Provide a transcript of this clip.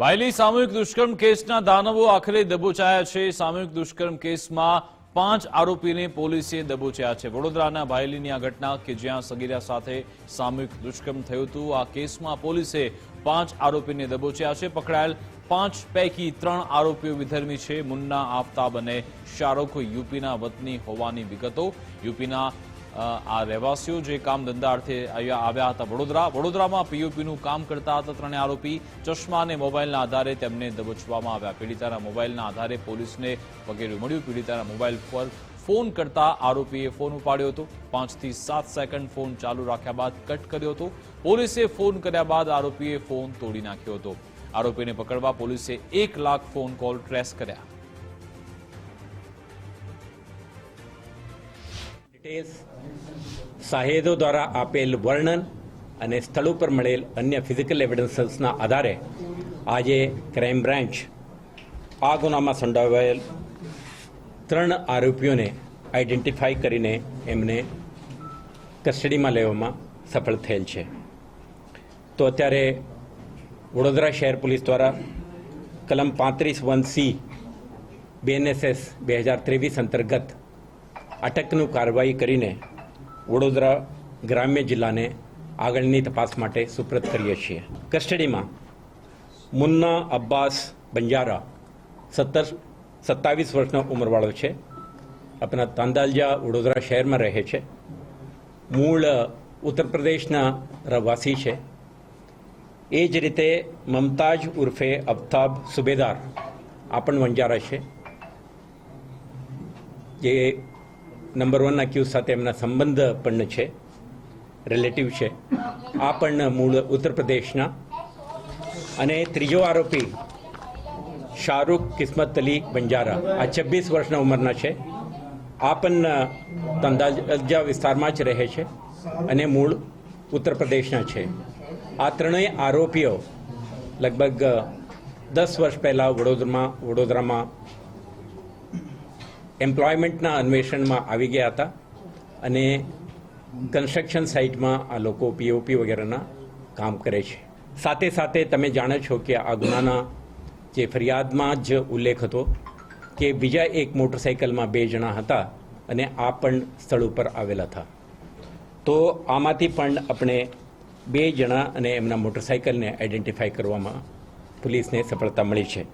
બાયલી સામૂહિક દુષ્કર્મ કેસના દાનવો આખરે દબોચાયા છે. સામૂહિક દુષ્કર્મ કેસમાં પાંચ આરોપીને પોલીસે દબોચ્યા છે. વડોદરાના બાયલીની આ ઘટના કે જ્યાં સગીરા સાથે સામૂહિક દુષ્કર્મ થયું હતું, આ કેસમાં પોલીસે પાંચ આરોપીને દબોચ્યા છે. પકડાયેલ પાંચ પૈકી ત્રણ આરોપીઓ વિધર્મી છે. મુન્ના આફતાબ અને શાહરૂખ યુપીના વતની હોવાની વિગતો. યુપીના આ રહેવાસીઓ જે કામ ધંધા અર્થે આવ્યા હતા વડોદરા, વડોદરામાં પીઓપીનું કામ કરતા હતા ત્રણે આરોપી. ચશ્મા અને મોબાઈલના આધારે તેમને દબોચવામાં આવ્યા. પીડિતાના મોબાઈલના આધારે પોલીસને વગેરે મળ્યું. પીડિતાના મોબાઈલ પર ફોન કરતા આરોપીએ ફોન ઉપાડ્યો હતો. પાંચથી સાત સેકન્ડ ફોન ચાલુ રાખ્યા બાદ કટ કર્યો હતો. પોલીસે ફોન કર્યા બાદ આરોપીએ ફોન તોડી નાખ્યો હતો. આરોપીને પકડવા પોલીસે એક લાખ ફોન કોલ ટ્રેસ કર્યા. ડિટેલ્સ સાહેદો દ્વારા આપેલ વર્ણન અને સ્થળ ઉપર મળેલ અન્ય ફિઝિકલ એવિડન્સના આધારે આજે ક્રાઇમ બ્રાન્ચ આ ગુનામાં સંડોવાયેલ ત્રણ આરોપીઓને આઈડેન્ટિફાઈ કરીને એમને કસ્ટડીમાં લેવામાં સફળ થયેલ છે તો અત્યારે વડોદરા શહેર પોલીસ દ્વારા કલમ પાંત્રીસ વન સી બીએનએસએસ બે હજાર ત્રેવીસ અંતર્ગત અટકનું કાર્યવાહી કરીને વડોદરા ગ્રામ્ય જિલ્લાને આગળની તપાસ માટે સુપ્રત કરીએ છીએ. કસ્ટડીમાં મુન્ના અબ્બાસ બંજારા સત્તર સત્તાવીસ વર્ષનો ઉંમરવાળો છે. આપણા તાંદાલજા વડોદરા શહેરમાં રહે છે. મૂળ ઉત્તર પ્રદેશના રહેવાસી છે. એ જ રીતે મમતાજ ઉર્ફે અફતાબ સુબેદાર આ પણ વંજારા છે. જે નંબર વનના ક્યુ સાથે એમના સંબંધ પણ છે રિલેટિવ છે. આ પણ મૂળ ઉત્તર પ્રદેશના અને ત્રીજો આરોપી શાહરૂખ કિસ્મત અલી બંજારા. આ છવ્વીસ વર્ષના ઉંમરના છે. આ પણ તંદાજા વિસ્તારમાં જ રહે છે અને મૂળ ઉત્તર પ્રદેશના છે. આ ત્રણેય આરોપીઓ લગભગ દસ વર્ષ પહેલાં વડોદરામાં વડોદરામાં એમ્પ્લોયમેન્ટના અન્વેષણમાં આવી ગયા હતા અને કન્સ્ટ્રક્શન સાઇટમાં આ લોકો પીઓપી વગેરેના કામ કરે છે. સાથે સાથે તમે જાણો છો કે આ ગુનાના જે ફરિયાદમાં જ ઉલ્લેખ હતો કે બીજા એક મોટરસાઇકલમાં બે જણા હતા અને આ પણ સ્થળ ઉપર આવેલા હતા. તો આમાંથી પણ આપણે બે જણા અને એમના મોટરસાઇકલને આઈડેન્ટિફાઈ કરવામાં પોલીસને સફળતા મળી છે.